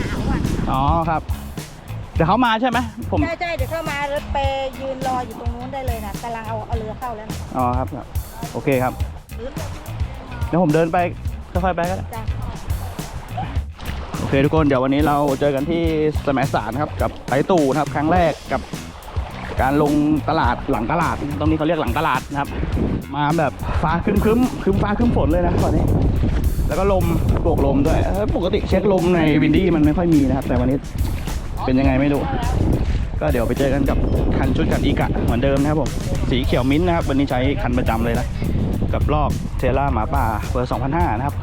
ขาวอะอ๋อครับ เดี๋ยวเขามาใช่ไหมผม ใช่ใช่เดี๋ยวเข้ามาแล้วไปยืนรออยู่ตรงนู้นได้เลยนะกำลังเอาเอาเรือเข้าแล้วนะอ๋อครับครับ โอเคครับ เดี๋ยวผมเดินไปค่อยๆไปก็ได้ จ้ะโอเคทุกคนเดี๋ยววันนี้เราเจอกันที่สมัยสารครับกับไตตู่นะครับ ครั้งแรกกับ การลงตลาดหลังตลาด ตรงนี้เขาเรียกหลังตลาดนะครับ มาแบบฟ้าครึ้มครึ้มครึ้มฟ้าครึ้มฝนเลยนะตอนนี้ แล้วก็ลมโบกลมด้วยปกติเช็คลมในวินดี้มันไม่ค่อยมีนะครับ แต่วันนี้เป็นยังไงไม่รู้ ก็เดี๋ยวไปเจอกันกับคันชุดกับอีกะเหมือนเดิมนะครับผมสีเขียวมิ้นท์นะครับวันนี้ใช้คันประจำเลยนะกับลอกเทล่าหมาป่าเบอร์2005 นะครับ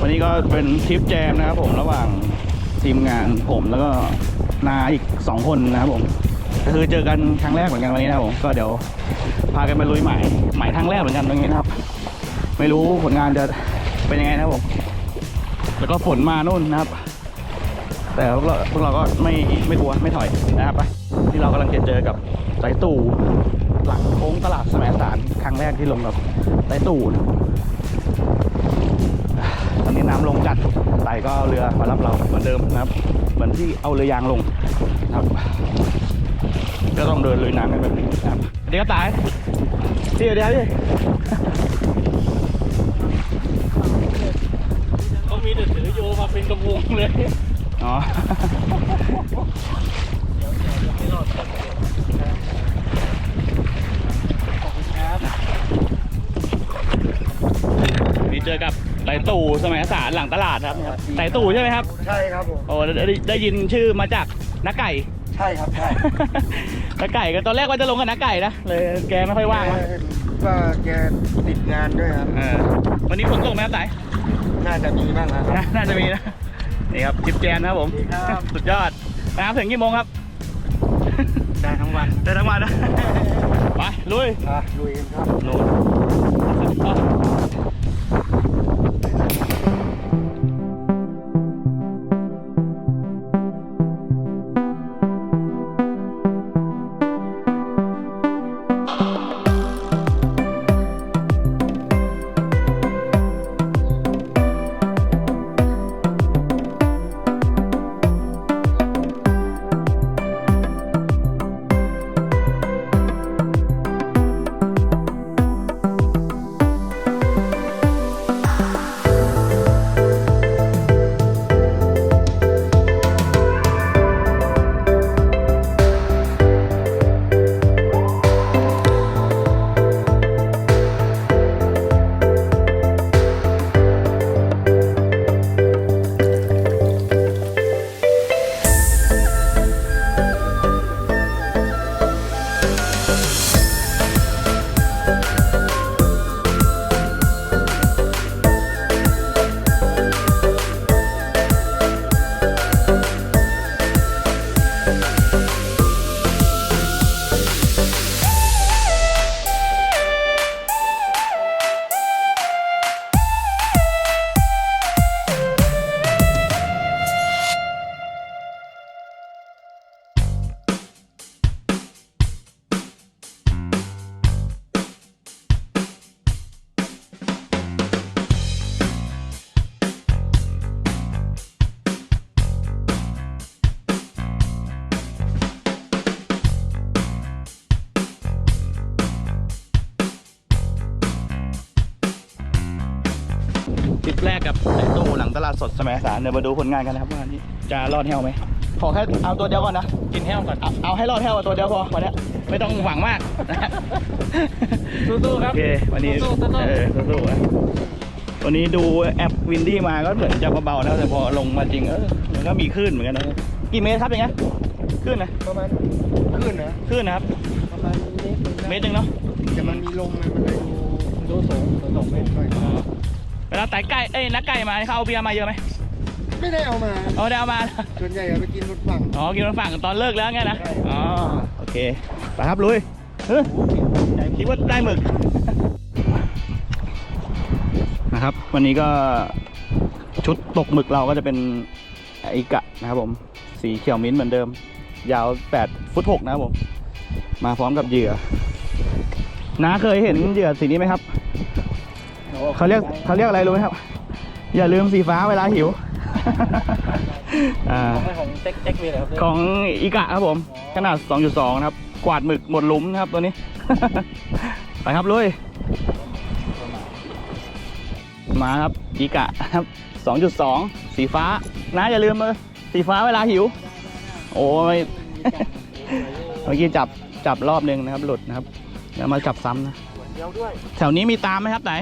วันนี้ก็เป็นทริปแจมนะครับผมระหว่างทีมงานผมแล้วก็นาอีก 2 คนนะครับผม ก็คือเจอกันครั้งแรกเหมือนกันวันนี้นะครับผมก็เดี๋ยวพากันไปลุยใหม่ใหม่ครั้งแรกเหมือนกันตรงนี้นะครับ ไม่รู้ผลงานจะเป็นยังไงนะครับผมแล้วก็ฝนมานู่นนะครับ แต่พวกเราพวกเราก็ไม่ไม่กลัวไม่ถอยนะครับไปที่เรากำลังจะเจอกับไตตู่หลังโค้งตลาดแสมสารครั้งแรกที่ลงกับไตตู่นะตอนนี้น้ำลงจัดไต่ก็เอาเรือมารับเราเหมือนเดิมนะครับ เหมือนที่เอาเรือยางลงนะครับ ก็ต้องเดินลุยน้ำกันแบบนี้นะครับเดี๋ยวก็ตายพี่เดี๋ยวพี่เขามีแต่ถือโยมาเป็นกระพงเลยอ๋อนี่เจอกับไต่ตู่สมัยสารหลังตลาดครับไต่ตู่ใช่ไหมครับ ใช่ครับผมโอ้ได้ได้ได้ยินชื่อมาจากนักไก่ ใช่ครับใช่นักไก่ก็ตอนแรกว่าจะลงกับนักไก่นะเลยแกไม่ค่อยว่างนะก็แกติดงานด้วยครับ เออวันนี้ฝนตกไหมครับไต่น่าจะมีบ้างนะครับนะน่าจะมีนะนี่ครับจิบแจนนะครับผมสวัสดีครับ สุดยอดนะครับถึงกี่โมงครับได้ทั้งวันได้ทั้งวันนะ ไปลุยอะลุยกันครับนู่นทริ กกับไอ้ตู้หลังตลาดสดสมัยสารเดี๋ยวมาดูผลงานกันนะครับว่านี่จะรอดแถวไหมขอแค่เอาตัวเดียวก่อนนะกินแห้วก่อนเอาเอาให้รอดแถวตัวเดียวพอวันเนี้ยไม่ต้องหวังมากนะสู้ๆคโอรับเควันนี้สู้ๆสู้ๆเออสู้ๆนะวันนี้ดูแอปวินดี้มาก็เหมือนจะเบาๆนะแต่พอลงมาจริงเออมันก็มีคลื่นเหมือนกันนะกี่เมตรครับอย่างเงี้ยคลื่นนะประมาณขึ้นนะคลื่นนะครับประมาณเมตรหนึ่งนะเมตรหนึ่งเนาะแต่มันมีลมมันเลยดูดูสูงสูงเมตรหน่อย เวลาไต่ไก่เอ้ยนักไก่มานี่เขาเอาเบียร์มาเยอะไหมไม่ได้เอามาเอาได้เอามา ส่วนใหญ่เอาไปกินรถฝั่งอ๋อ กินมาฝั่งตอนเลิกแล้วไงนะใช่อ๋อ โอเค ไปครับลุยเฮ้ยคิดว่าได้หมึก นะครับ วันนี้ก็ชุดตกหมึกเราก็จะเป็นไอกะนะครับผม สีเขียวมิ้นท์เหมือนเดิม ยาว 8 ฟุต 6 นะครับผม มาพร้อมกับเหยื่อน้าเคยเห็นเหยื่อสีนี้ไหมครับ เขาเรียกเขาเรียกอะไรรู้ไหมครับ อย่าลืมสีฟ้าเวลาหิวอ่าไม่ของเต็กเต็กเวเลยครับของอีกะครับผม ขนาด 2.2 นะครับ กวาดหมึกหมดหลุมนะครับตัวนี้ ไปครับลุยมาครับอีกะครับ 2.2 สีฟ้า นะอย่าลืมเลยสีฟ้าเวลาหิว โอ้ยเมื่อกี้จับจับรอบหนึ่งนะครับ หลุดนะครับเดี๋ยวมาจับซ้ำนะเดียวด้วยแถวนี้มีตามไหมครับไหน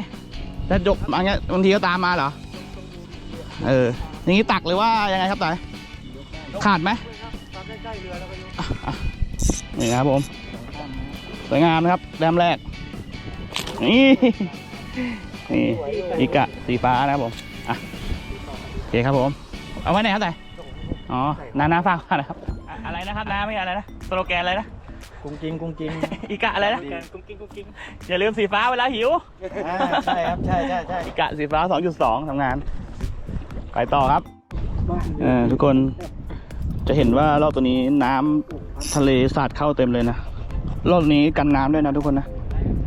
ถ้าจบบางอย่างบางทีก็ตามมาเหรอ เออ อย่างนี้ตักหรือว่ายังไงครับไหนขาดไหมนี่นะครับผมสวยงามนะครับแรมแรก นี่นี่อีกะสีฟ้านะครับผมอะโอเคครับผม เอาไว้ไหนครับไหนอ๋อนานาฝากอะครับ อะไรนะครับน้าไม่อะไรนะสโลแกนอะไรนะ กุ้งจริงกุ้งจริงอีกะอะไรนะกุ้งกิ้งกุ้งกิ้งอย่าลืมสีฟ้าเวลาหิวใช่ครับใช่ใช่ใช่อีกะสีฟ้า 2.2ทำงาน ไปต่อครับเออทุกคนจะเห็นว่ารอบตัวนี้น้ำทะเลสาดเข้าเต็มเลยนะ รอบนี้กันน้ำด้วยนะทุกคนนะ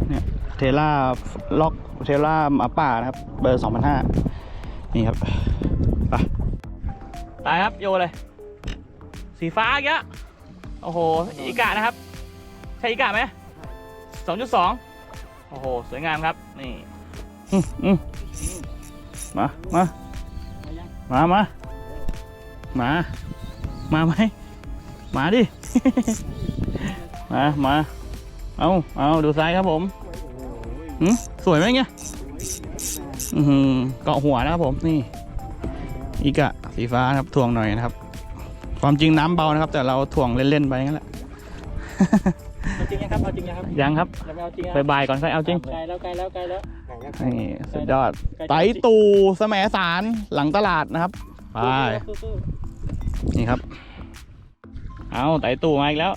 เนี่ยเทล่าล็อกเทล่าหมาป่านะครับ เบอร์2,500นี่ครับไปตายครับโยเลย สีฟ้าอีกแล้วโอ้โหอีกะนะครับ ใช่อีกะไหม2.2โอ้โห สวยงามครับ นี่อืมอืมมามามามามา มาไหมมาดิ มามาเอาเอาดูซ้ายครับผมหืมสวยไหมเงี้ยอือหือเกาะหัวนะครับผมนี่อีกอะสีฟ้านะครับถ่วงหน่อยนะครับ ความจริงน้ำเบานะครับ แต่เราถ่วงเล่นๆไปงั้นแหละ เอาจริงยังครับเอาจริงยังครับยังครับยังไม่เอาจริงบายบายก่อนค่อยเอาจริง ไกลแล้วไกลแล้วไกลแล้ว นี่สุดยอด ไตตูสมสารหลังตลาดนะครับ ไป สู้นี่ครับ เอาไตตูมาอีกแล้ว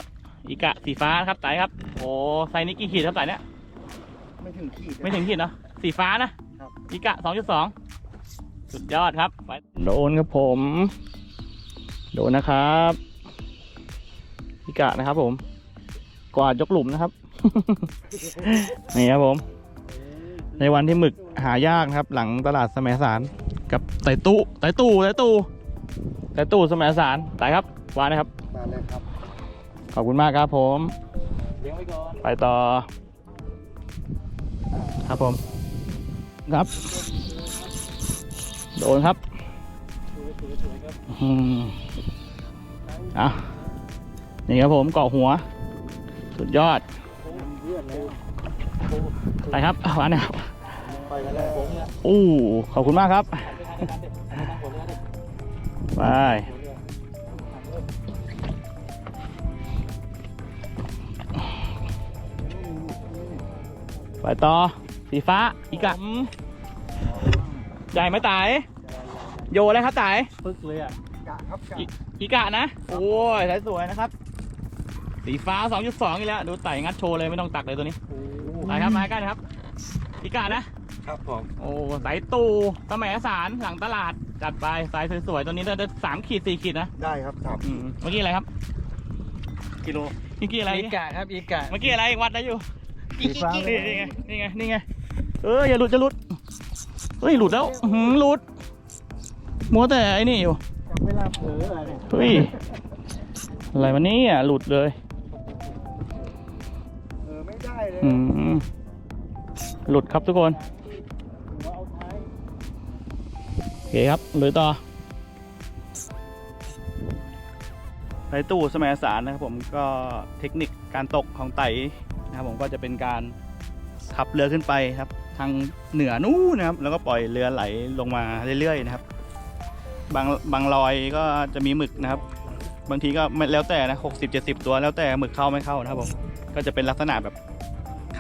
อีกะสีฟ้าครับไตครับ โอ้ไซส์นี้กี่ขีดครับไตเนี้ยไม่ถึงขีด ไม่ถึงขีดเนอะสีฟ้านะ ครับ อีกะสองจุดสอง สุดยอดครับไปโดนครับผม โดนนะครับ อีกะนะครับผม กวาดยกหลุมนะครับ นี่ครับผม ในวันที่หมึกหายากนะครับ หลังตลาดสมัยสารกับไตตู้ไตตู้ไตตู้ไตตู้สมัยสารไตครับวานนะครับ มาเลยครับ ขอบคุณมากครับผมๆเลี้ยงไว้ก่อนไปต่อ ครับผม ครับ โดนครับสวยๆครับอืมอะนี่ครับผมเกาะหัว สุดยอดเลือดแล้วไปครับเอาวานนะครับไปกันแล้วผมเนี่ยอู้ขอบคุณมากครับ ไปทางการเด็ดไปทางผมเลยนะไปไปต่อ สีฟ้า อีกอะอืมใหญ่ไหมตาย โยเลยครับตาย ปึ๊กเลยอะกะครับกะอีอีกะนะ โอ้ยสายสวยนะครับ สีฟ้า 2.2อีกแล้ว ดูไต่งัดโชว์เลยไม่ต้องตักเลยตัวนี้ไปครับมาใกล้นะครับอีกะนะ ครับผม โอ้สายตูสมัยสารหลังตลาด จัดไปสายสวยๆตัวนี้จะสามขีดสี่ขีดนะ ได้ครับครับอืมเมื่อกี้อะไรครับ กิโลเมื่อกี้อะไรอีกะครับอีกะเมื่อกี้อะไรวัดได้อยู่สีฟ้านี่นี่ไงนี่ไงนี่ไงเอออย่าหลุดจะหลุดเฮ้ยหลุดแล้วอื้อหือหลุดมัวแต่ไอ้นี่อยู่ยังไม่ลาเผลออะไรเนี่ยเฮ้ยอะไรวันนี้อะหลุดเลย หลุดครับทุกคน โอเคครับหรือต่อไตตู้สมัยสารนะครับผมก็เทคนิคการตกของไตนะครับผมก็จะเป็นการขับเรือขึ้นไปครับ ทางเหนือนู้นนะครับ แล้วก็ปล่อยเรือไหลลงมาเรื่อยๆนะครับ บางบางรอยก็จะมีหมึกนะครับ บางทีก็แล้วแต่นะหกสิบเจ็ดสิบตัวแล้วแต่หมึกเข้าไม่เข้านะครับผมก็จะเป็นลักษณะแบบ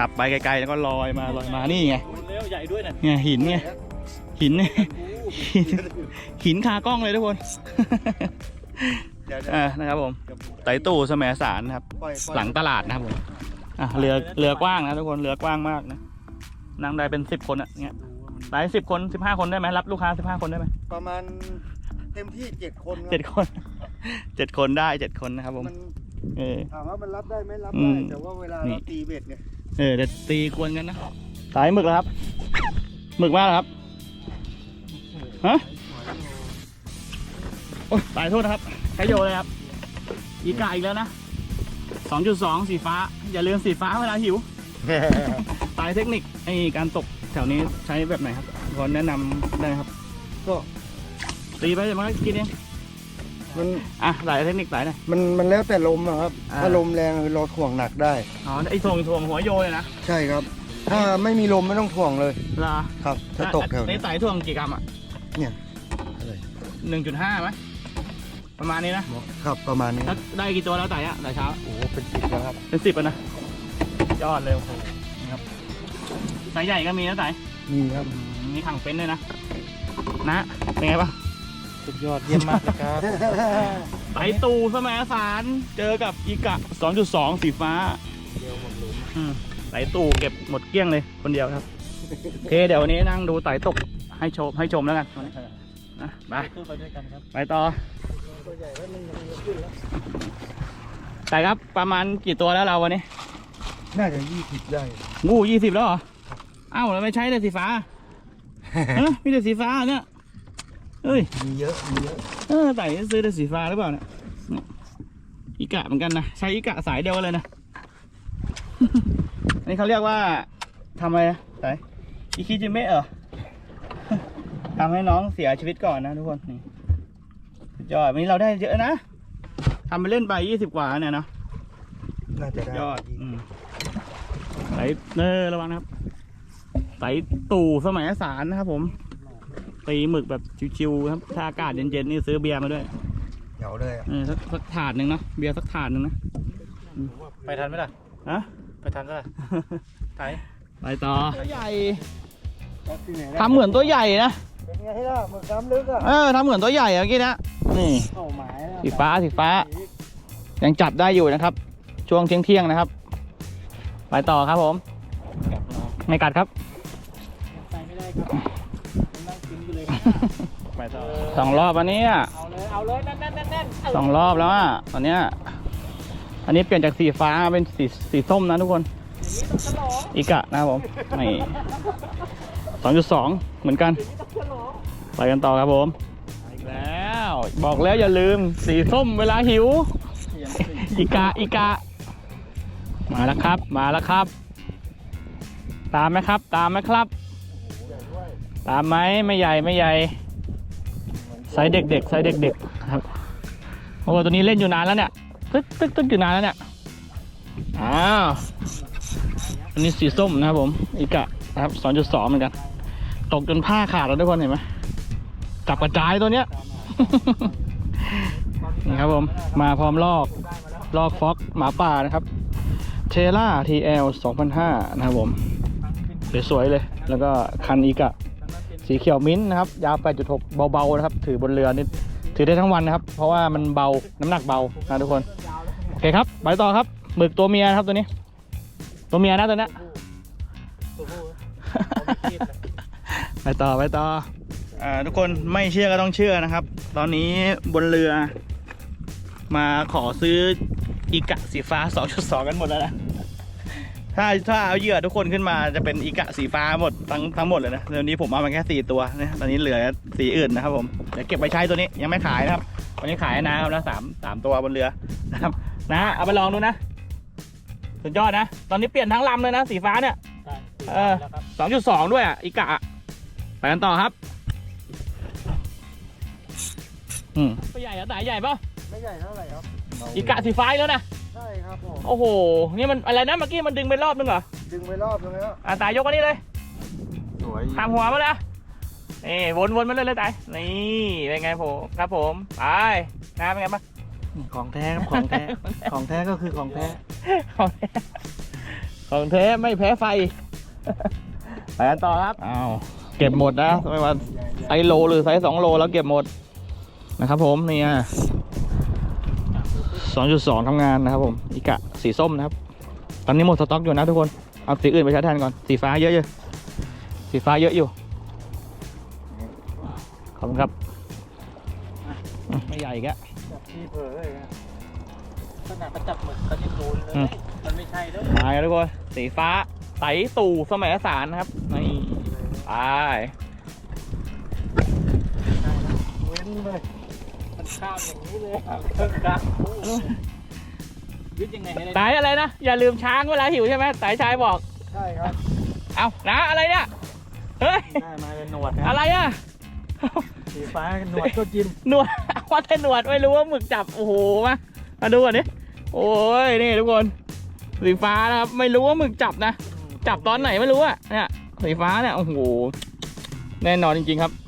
ขับไปไกลๆแล้วก็ลอยมาลอยมานี่ไงเร็วใหญ่ด้วยนะเนี่ยหินไงหินเนี่ยหินหินคากล้องเลยทุกคนเดี๋ยวเดี๋ยวอ่านะครับผมไต่ตู้สมัยสารนะครับปล่อยปอยหลังตลาดนะครับผมอะเรือเรือกว้างนะทุกคนเรือกว้างมากนะนั่งได้เป็นสิบคนอะเงี้ยได้สิบคนสิบห้าคนได้ไหมรับลูกค้าสิบห้าคนได้ไหมประมาณเต็มที่เจ็ดคนครับเจ็ดคนเจ็ดคนได้เจ็ดคนนะครับผมมันเออถามว่ามันรับได้ไหมรับอืได้มแต่ว่าเวลานี่เราตีเบ็ดเนี่ย เออเดี๋ยวตีกวนกันนะสายหมึกแล้วครับ หมึกมากครับฮะโอ้ยสายโทษนะครับใช้โยเลยครับ อีกาอีกแล้วนะ2.2 สีฟ้า อย่าลืมสีฟ้าเวลาหิว สายเทคนิคไอการตกแถวนี้ใช้แบบไหนครับพอแนะนำได้ไหมครับ ก็ตีไปเดี๋ยวมันก็กินเอง มันอะสายเทคนิคสายไหนมันมันแล้วแต่ลมอะครับอ่าถ้าลมแรงเราถ่วงหนักได้ อ๋อไอถ่วงถ่วงหัวโยเลยนะใช่ครับ ถ้าไม่มีลมไม่ต้องถ่วงเลยเหรอครับ ถ้าตกแถวในนี้สายถ่วงกี่กรัมอะเนี่ยอะไรหนึ่งจุดห้าไหมประมาณนี้นะครับประมาณนี้แล้วได้กี่ตัวแล้วไต่อะแต่เช้าโอ้โหเป็นสิบแล้วครับเป็นสิบอะนะยอดเลยโอ้โหนี่ครับสายใหญ่ก็มีนะไต่นี่ครับอืมมีขังเป็นด้วยนะนะเป็นไงบ้าง สุดยอดเยี่ยมมากเลยครับ ไต่ตูสมัยสารเจอกับอีกะ 2.2 สีฟ้าเดียวหมดหลุมอืมไต่ตูเก็บหมดเกลี้ยงเลยคนเดียวครับ โอเคเดี๋ยววันนี้นั่งดูไต่ตกให้ชมให้ชมแล้วกันนะไปขึ้นไปด้วยกันครับ ไปต่อไต่ครับประมาณกี่ตัวแล้วเราวันนี้น่าจะยี่สิบได้งูยี่สิบแล้วเหรอ เอ้าแล้วไม่ใช้แต่สีฟ้าเอ้ยมีแต่สีฟ้าเนี่ย เอ้ย มีเยอะ มีเยอะ เออไต่ซื้อแต่สีฟ้าหรือเปล่าเนี่ยเนี่ย อีกะเหมือนกันนะ ใช้อีกะสายเดียวกันเลยนะ อันนี้เขาเรียกว่าทำอะไรนะไต่อีคิจิเมะเหรอทำให้น้องเสียชีวิตก่อนนะทุกคน นี่สุดยอดวันนี้เราได้เยอะนะทำไปเล่นไปยี่สิบกว่าเนี่ยเนาะ น่าจะได้ยอดอืมไต่เนอระวังนะครับไต่ตู่สมัยสารนะครับผม ตีหมึกแบบชิวๆครับ ถ้าอากาศเย็นๆนี่ซื้อเบียร์มาด้วยเหนียวเลยอะเออสักสักถาดหนึ่งเนาะเบียร์สักถาดหนึ่งนะไปทันไหมล่ะ อะ ไปทันไหมล่ะไทยไปต่อตัวใหญ่ที่ไหนทำเหมือนตัวใหญ่นะเป็นไงล่ะหมึกน้ำลึกอะเออทำเหมือนตัวใหญ่อะเมื่อกี้นะนี่เข้าหมายแล้วสีฟ้าสีฟ้า ยังจับได้อยู่นะครับ ช่วงเที่ยงเที่ยงๆนะครับ ไปต่อครับผมกลับเราไม่กัดครับ ไปไม่ได้ครับ ไปต่อสองรอบอันนี้อะเอาเลยเอาเลยแน่นแน่นแน่นแน่นสองรอบแล้วอะตอนเนี้ยอันนี้เปลี่ยนจากสีฟ้าเป็นสีสีส้มนะทุกคนอีกะนะครับผมนี่สองจุดสองเหมือนกันไปกันต่อครับผมอีกแล้ว บอกแล้วอย่าลืมสีส้มเวลาหิว อีกะอีกะมาแล้วครับ มาแล้วครับ ตามไหมครับ ตามไหมครับ ตามไหมไม่ใหญ่ไม่ใหญ่ไซส์เด็กๆไซส์เด็กๆครับโอ้ตัวนี้เล่นอยู่นานแล้วเนี่ยตึ๊กตึ๊กตึ๊กอยู่นานแล้วเนี่ยอ้าวอันนี้สีส้มนะครับผมอีกะนะครับสองจุดสองเหมือนกัน ตกจนผ้าขาดแล้วทุกคนเห็นไหมจับกระจายตัวเนี้ยนี่ครับผมมาพร้อมลอกลอกฟ็อกหมาป่านะครับเทล่า TL 2005นะครับผมสวยๆเลย แล้วก็คันอีกะ สีเขียวมิ้นท์นะครับ ยาว 8.6 เบาๆนะครับ ถือบนเรือนี่ถือได้ทั้งวันนะครับ เพราะว่ามันเบา น้ำหนักเบานะทุกคน โอเคครับ ไปต่อครับ หมึกตัวเมียนะครับตัวนี้ ตัวเมียนะตัวนี้ไปต่อไปต่ออทุกคนไม่เชื่อก็ต้องเชื่อนะครับ ตอนนี้บนเรือ มาขอซื้ออีกะสีฟ้า 2.2 กันหมดแล้วนะ ถ้าถ้าเอาเหยื่อทุกคนขึ้นมาจะเป็นอีกะสีฟ้าหมดทั้งทั้งหมดเลยนะเดี๋ยวนี้ผมเอามาแค่สี่ตัวนะตอนนี้เหลือสีอื่นนะครับผมเดี๋ยวเก็บไปใช้ตัวนี้ยังไม่ขายนะครับวันนี้ขายให้นะครับนะสามสามตัวบนเรือนะครับนะเอาไปลองดูนะสุดยอดนะ ตอนนี้เปลี่ยนทั้งลำเลยนะสีฟ้าเนี่ยใช่เออแล้วครับสองจุดสองด้วยอะอีกะอะไปกันต่อครับอืมตัวใหญ่อะสายใหญ่ป่ะไม่ใหญ่เท่าไหร่ครับอีกะสีฟ้าอีกแล้วนะใช่ครับผม โอ้โห นี่มันอะไรนะเมื่อกี้มันดึงไปรอบนึงเหรอ ดึงไปรอบนึงแล้วอะตายยกอันนี้เลย สวยทำหัวมาเลยนี่วนวนมาเลยเลยตายนี่เป็นไงผมครับผมไปนะเป็นไงบ้างของแท้ครับของแท้ ของแท้ก็คือของแท้ ของแท้ของแท้ไม่แพ้ไฟไปกันต่อครับอ้าวเก็บหมดนะไม่ว่าไซส์โลหรือไซส์สองโลแล้วเก็บหมดนะครับผมนี่อะ สองจุดสองทำงานนะครับผมอีกะสีส้มนะครับ ตอนนี้หมดสต็อกอยู่นะทุกคน เอาสีอื่นไปใช้แทนก่อน สีฟ้าเยอะอยู่ สีฟ้าเยอะอยู่ ขอบคุณครับอะไม่ใหญ่อีกอะจับที่เผลอเลยนะขนาดประจับหมึกเขายังโดนเลยอืมมันไม่ใช่แล้วมากันทุกคน สีฟ้าไตตู่สมัยสารนะครับ นี่ไปเว้นเลย ข้าวอย่างนี้เลยครับเครื่องกลางยึดยังไงให้ได้ไตอะไรนะ อย่าลืมช้างเวลาหิวใช่ไหมไตชายบอก ใช่ครับ เอานะอะไรเนี่ย เฮ้ย ได้มาเป็นหนวดนะอะไรอะ สีฟ้าหนวดก็กิน หนวดว่าแต่หนวดไม่รู้ว่าหมึกจับ โอ้โห มา มาดูก่อนดิโอ้ย นี่ทุกคน สีฟ้านะครับ ไม่รู้ว่าหมึกจับนะ จับตอนไหนไม่รู้อะเนี่ย สีฟ้าเนี่ย โอ้โห แน่นอนจริงๆครับจับ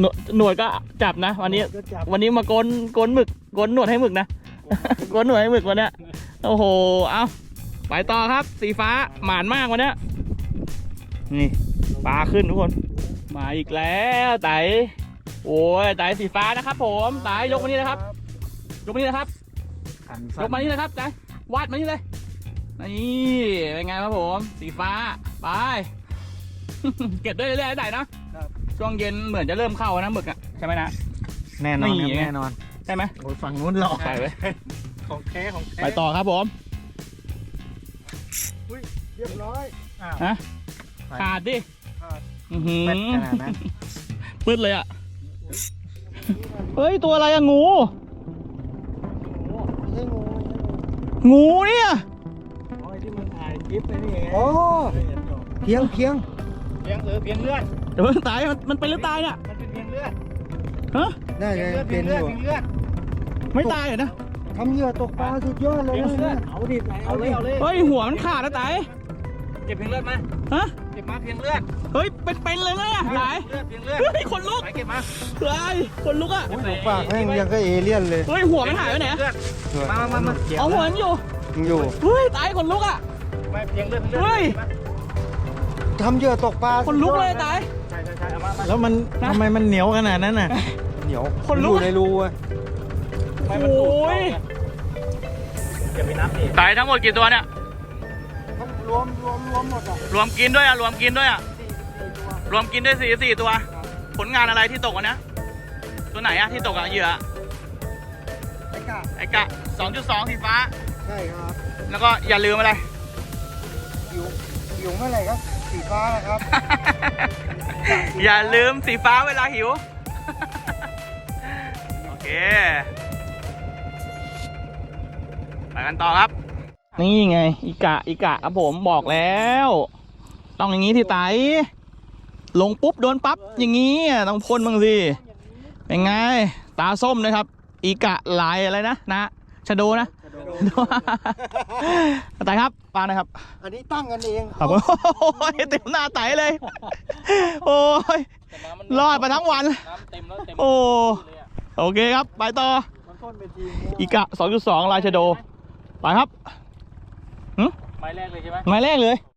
หนวดหนวดก็จับนะ วันนี้ ก็จับวันนี้มาโกนโกนหมึกโกนหนวดให้หมึกนะ โกนหนวดให้หมึกวันเนี้ยโอ้โหเอาไปต่อครับ สีฟ้าหมานมากวันเนี้ยนี่ปลาขึ้นทุกคน มาอีกแล้วไตโอ้ยไตสีฟ้านะครับ ผมไตยกมานี่นะครับ ยกมานี่นะครับขันยกมานี่นะครับไตวาดมานี่เลยนี่เป็นไงครับผม สีฟ้าไป เก็บด้วยเรื่อยๆได้นะ ช่วงเย็นเหมือนจะเริ่มเข้านะหมึกอะใช่ไหมนะ แน่นอนนี่ครับไงแน่นอน ใช่ไหมโอ้ยฝั่งนู้นหลอกใช่เว้ยของแท้ของแท้ไปต่อครับผมเรียบร้อยอ้าวฮะขาดดิขาดอื้อหือเป็ดขนาดนั้นปืดเลยอะเฮ้ยตัวอะไรอะงูไม่ใช่งูงูเนี่ยโอ้ยที่มันถ่ายคลิปไอ้นี่ไงโอ้เห็นอยู่เพียงเพียงเพียงเออเพียงเลือด เดี๋ยวมันตายมันมันเป็นหรือตายเนี่ยมันเป็นเพียงเลือดฮะน่าเพียจะงเลือดเป็เพียนงอเลือดยู่เพียงเลือดไม่ตายเหรอนะ ทำเหยื่อตกปลาสุดยอดเลยเพียงนะเลือดเอาดิไหนเอาเลยเอาเลยเฮ้ยหัวมันขาดนะตายเก็บเพียงเลือดมาฮะเก็บมาเพียงเลือดเฮ้ยเป็นเป็นเลยนะเนี่ยตายเลือดเพียงเลือดเฮ้ยขนลุกไปเก็บมาเฮ้ยขนลุกอะโอ้ยดูปากแม่งยังก็เอเลี่ยนเลยเฮ้ยหัวมันหายไปไหนอะเลือดมามามามาเอาหัวมันอยู่ยังอยู่เฮ้ยตายขนลุกอะไม่เพียงเลือดเพียงเลือดเฮ้ย ทำเหยื่อตกปลาขนลุกเลยตาย แล้วมันนะทำไมมันเหนียวขนาดนั้นน่ะ เหนียวขนลุก อยู่ในรูอะไม่มันดูดโอ้เข้ายไงเก็บไปนับดิตายทั้งหมดกี่ตัวเนี่ย รวมรวมรวมหมดอะรวมกินด้วยอะ รวมกินด้วยอะ รวมกินด้วยสี่สี่ตัว ผลงานอะไรที่ตกวันนี้ตัวไหนอะที่ตกอะเหยื่อไอ้กะไอ้กะ2.2สีฟ้า ใช่ครับแล้วก็อย่าลืมอะไร หิวหิวเมื่อไหร่ครับสีฟ้านะครับ อย่าลืมสีฟ้าเวลาหิว โอเค ไปกันต่อครับ นี่ไง อีกะ อีกะครับผมบอกแล้ว ต้องอย่างนี้ที่ไต ลงปุ๊บ โดนปั๊บ อย่างนี้ ต้องพ่นบ้างสิ เป็นไง ตาส้มนะครับ อีกะลายอะไรนะ นะชะโดนะ ไตครับปานะครับ อันนี้ตั้งกันเองครับโอ้ยเต็มหน้าไตเลย โอ้ยแต่น้ำมันรอดไปทั้งวันน้ำเต็มแล้วเต็มโอ้เลยอะโอเคครับ ไปต่อมันต้นเป็นทีมอีกะ2.2ลายชะโด ไปครับไม้แรกเลยใช่ไหมหมายแรกเลย